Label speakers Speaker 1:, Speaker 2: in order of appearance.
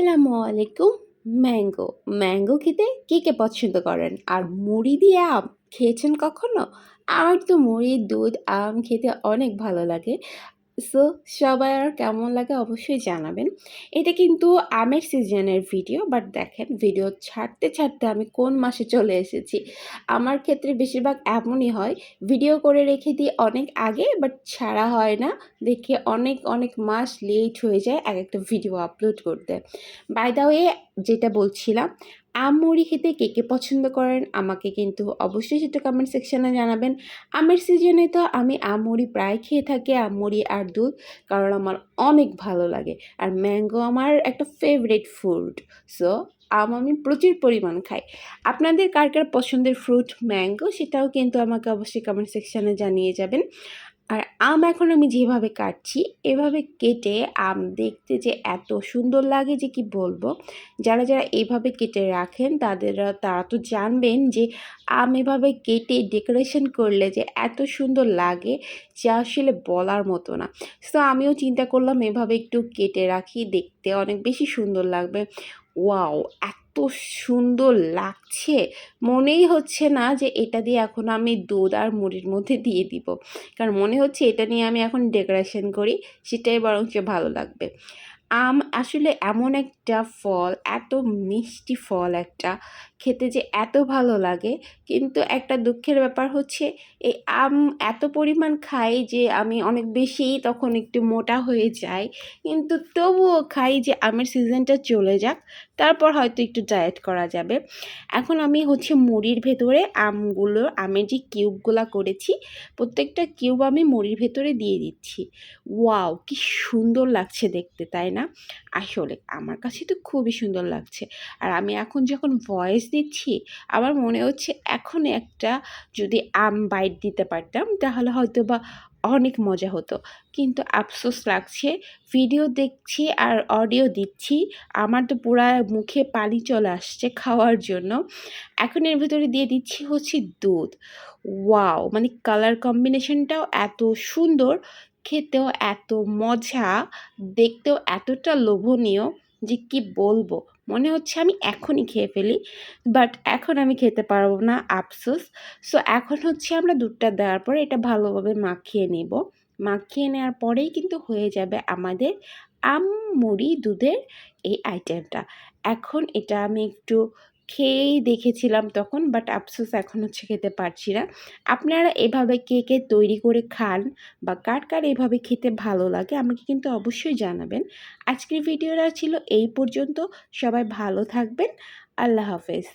Speaker 1: আসসালামু আলাইকুম mango. Mango খেতে কে কে পছন্দ করেন? আর মুড়ি দিয়ে আম খেয়েছেন কখনো? আমার তো মুড়ি দুধ, আম খেতে অনেক ভালো লাগে। সো সবার আর কেমন লাগে অবশ্যই জানাবেন। এটা কিন্তু আমের সিজনের ভিডিও, বাট দেখেন ভিডিও ছাড়তে ছাড়তে আমি কোন মাসে চলে এসেছি। আমার ক্ষেত্রে বেশিরভাগ এমনই হয়, ভিডিও করে রেখে দিই অনেক আগে, বাট ছাড়া হয় না। দেখে অনেক অনেক মাস লেট হয়ে যায় এক একটা ভিডিও আপলোড করতে। বাই দা ওয়ে যেটা বলছিলাম আম মুড়ি খেতে কে কে পছন্দ করেন, আমাকে কিন্তু অবশ্যই সেটা কমেন্ট সেকশানে জানাবেন। আমের সিজনে তো আমি আম মুড়ি প্রায় খেয়ে থাকি আম মুড়ি আর দুধ, কারণ আমার অনেক ভালো লাগে। আর ম্যাঙ্গো আমার একটা ফেভারিট ফুড সো আম আমি প্রচুর পরিমাণ খাই। আপনাদের কার কার পছন্দের ফ্রুট ম্যাঙ্গো সেটাও কিন্তু আমাকে অবশ্যই কমেন্ট সেকশানে জানিয়ে যাবেন। আর আম এখন আমি যেভাবে কাটছি, এভাবে কেটে আম দেখতে যে এত সুন্দর লাগে যে কি বলব? যারা যারা এভাবে কেটে রাখেন তাদের তারা তো জানবেন যে আম এভাবে কেটে ডেকোরেশন করলে যে এত সুন্দর লাগে যা আসলে বলার মতো না। সো আমিও চিন্তা করলাম এভাবে একটু কেটে রাখি, দেখতে অনেক বেশি সুন্দর লাগবে। ওয়াও, এত সুন্দর লাগছে। মনেই হচ্ছে না যে এটা দিয়ে এখন আমি দুধ আর মুড়ির মধ্যে দিয়ে দিব। কারণ মনে হচ্ছে এটা নিয়ে আমি এখন ডেকোরেশন করি, সেটাই বরঞ্চ ভালো লাগবে। আম আসলে এমন একটা ফল, এত মিষ্টি ফল একটা, খেতে যে এত ভালো লাগে। কিন্তু একটা দুঃখের ব্যাপার হচ্ছে, এই আম এত পরিমাণ খাই যে আমি অনেক বেশি তখন একটু মোটা হয়ে যাই। কিন্তু তবুও খাই যে আমের সিজনটা চলে যাক, তারপর হয়তো একটু ডায়েট করা যাবে। এখন আমি হচ্ছে মুড়ির ভেতরে আমগুলো, আমের যে কিউবগুলো করেছি, প্রত্যেকটা কিউব আমি মুড়ির ভেতরে দিয়ে দিচ্ছি। ওয়াও, কি সুন্দর লাগছে দেখতে, তাই না? আসলে আমার কাছে তো খুবই সুন্দর লাগছে। আর আমি এখন যখন ভয়েস দিচ্ছি, আমার মনে হচ্ছে এখন একটা যদি আম বাইট দিতে পারতাম, তাহলে হয়তো বা অনেক মজা হতো। কিন্তু আফসোস লাগছে ভিডিও দেখছি আর অডিও দিচ্ছি, আমার তো পুরা মুখে পানি চলে আসছে খাওয়ার জন্য। এখন এর ভিতরে দিয়ে দিচ্ছি হচ্ছে দুধ। ওয়াও মানে কালার কম্বিনেশনটাও এত সুন্দর খেতেও এত মজা, দেখতেও এতটা লোভনীয় যে কি বলব? মনে হচ্ছে আমি এখনই খেয়ে ফেলি বাট এখন আমি খেতে পারব না, আফসোস। সো এখন হচ্ছে আমরা দুধটা দেওয়ার পরে এটা ভালোভাবে মাখিয়ে নেব। মাখিয়ে নেওয়ার পরেই কিন্তু হয়ে যাবে আমাদের আম মুড়ি দুধের এই আইটেমটা এখন এটা আমি একটু খেয়েই দেখেছিলাম তখন বাট আফসোস এখন হচ্ছে খেতে পারছি না। আপনারা এভাবে কে কে তৈরি করে খান বা কার কার এভাবে খেতে ভালো লাগে আমাকে কিন্তু অবশ্যই জানাবেন। আজকের ভিডিওটা ছিল এই পর্যন্ত। সবাই ভালো থাকবেন। আল্লাহ হাফেজ।